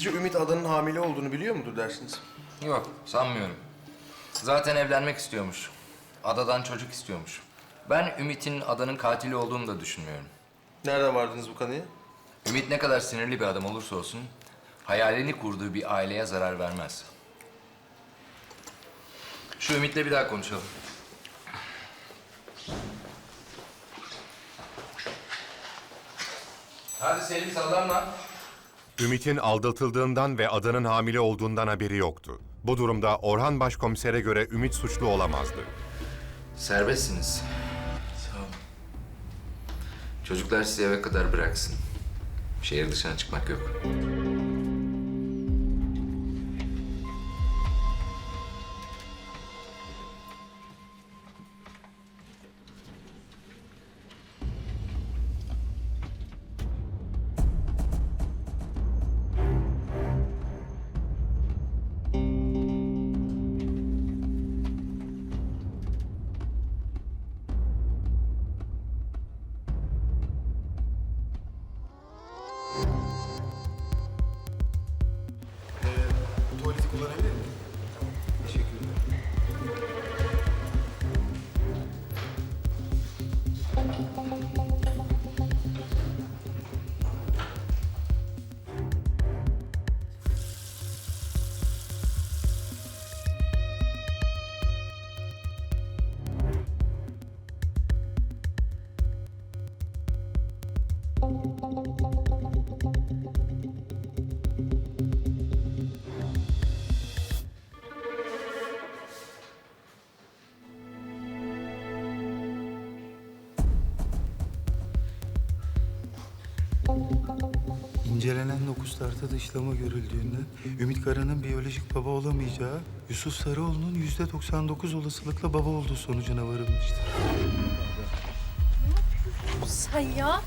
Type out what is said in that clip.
Sizce Ümit Adan'ın hamile olduğunu biliyor mudur dersiniz? Yok, sanmıyorum. Zaten evlenmek istiyormuş. Adadan çocuk istiyormuş. Ben Ümit'in Adanın katili olduğunu da düşünmüyorum. Nereden vardınız bu kanıya? Ümit ne kadar sinirli bir adam olursa olsun... ...hayalini kurduğu bir aileye zarar vermez. Şu Ümit'le bir daha konuşalım. Hadi Selim sallanma. Ümit'in aldatıldığından ve adanın hamile olduğundan haberi yoktu. Bu durumda Orhan Başkomiser'e göre Ümit suçlu olamazdı. Serbestsiniz. Sağ olun. Çocuklar sizi eve kadar bıraksın. Şehir dışına çıkmak yok. Tuvaleti kullanabilir miyim? Teşekkürler. İncelenen dokuzlarda dışlama görüldüğünden Ümit Kara'nın biyolojik baba olamayacağı, Yusuf Sarıoğlu'nun yüzde 99 olasılıkla baba olduğu sonucuna varılmıştır. Sen ya.